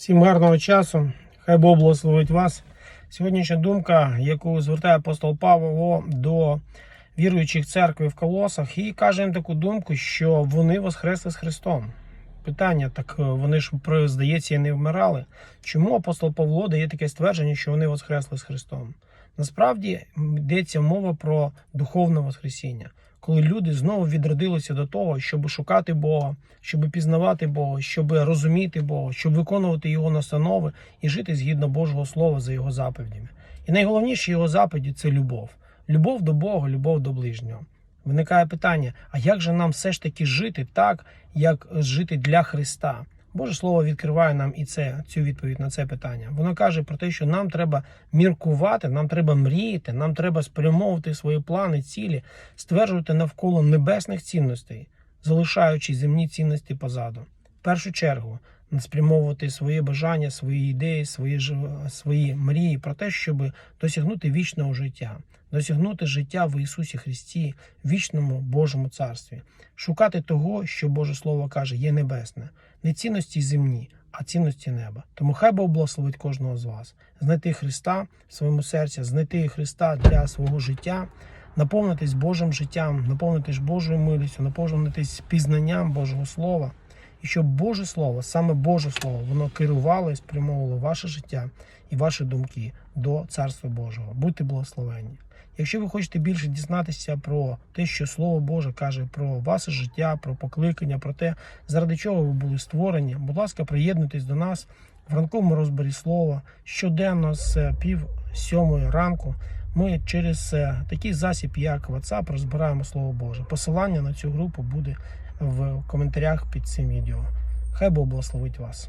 Всім гарного часу. Хай Бог благословить вас. Сьогоднішня думка, яку звертає апостол Павло до віруючих церкви в колосах, і каже їм таку думку, що вони воскресли з Христом. Питання, так е, вони ж здається, і не вмирали. Чому апостол Павло дає таке ствердження, що вони воскресли з Христом? Насправді йдеться мова про духовне воскресіння, коли люди знову відродилися до того, щоб шукати Бога, щоб пізнавати Бога, щоб розуміти Бога, щоб виконувати Його настанови і жити згідно Божого Слова за Його заповідями. І найголовніше його заповіді це любов. Любов до Бога, любов до ближнього. Виникає питання: а як же нам все ж таки жити так, як жити для Христа? Боже Слово відкриває нам і це цю відповідь на це питання. Воно каже про те, що нам треба міркувати, нам треба мріяти, нам треба спрямовувати свої плани, цілі, стверджувати навколо небесних цінностей, залишаючи земні цінності позаду. В першу чергу спрямовувати свої бажання, свої ідеї, свої свої мрії про те, щоб досягнути вічного життя, досягнути життя в Ісусі Христі, вічному Божому царстві, шукати того, що Боже Слово каже, є небесне, не цінності земні, а цінності неба. Тому хай Бог благословить кожного з вас, знайти Христа в своєму серці, знайти Христа для свого життя. Наповнитись Божим життям, наповнитись Божою милістю, наповнитись пізнанням Божого Слова, і щоб Боже Слово, саме Боже Слово, воно керувало і спрямовувало ваше життя і ваші думки до Царства Божого. Будьте благословенні. Якщо ви хочете більше дізнатися про те, що Слово Боже каже про ваше життя, про покликання, про те, заради чого ви були створені, будь ласка, приєднуйтесь до нас в ранковому розборі слова щоденно з пів сьомої ранку. Ми через е, такий засіб, як WhatsApp, розбираємо Слово Боже. Посилання на цю групу буде в коментарях під цим відео. Хай Бог благословить вас.